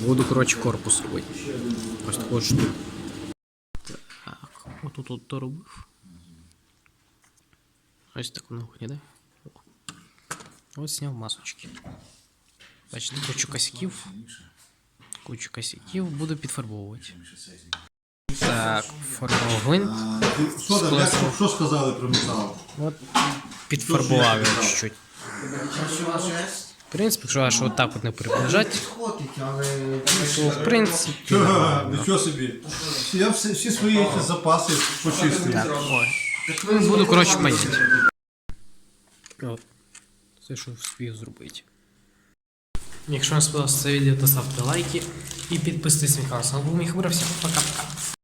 Буду, коротше, корпус робити. Ось таку штуку. Так, отут от доробив. Ось так воно виглядає. О. Ось зняв масочки. Бачите, кучу косяків. Кучу косяків буду підфарбовувати. Так, фарбував гвинт. Що, там, як, що сказали про метал? От підфарбував його чуть-чуть. В принципі, якщо аж отак от не приближати, Ходить, то в принципі. Нічого собі. Я всі, всі свої ці запаси почистив. Так, ой. Буду, коротше, паяти. От. Все, що встиг зробити. Якщо вам сподобалося це відео, то ставте лайки і підписуйтесь на канал. З вами був Міхбура. Всім пока-пока.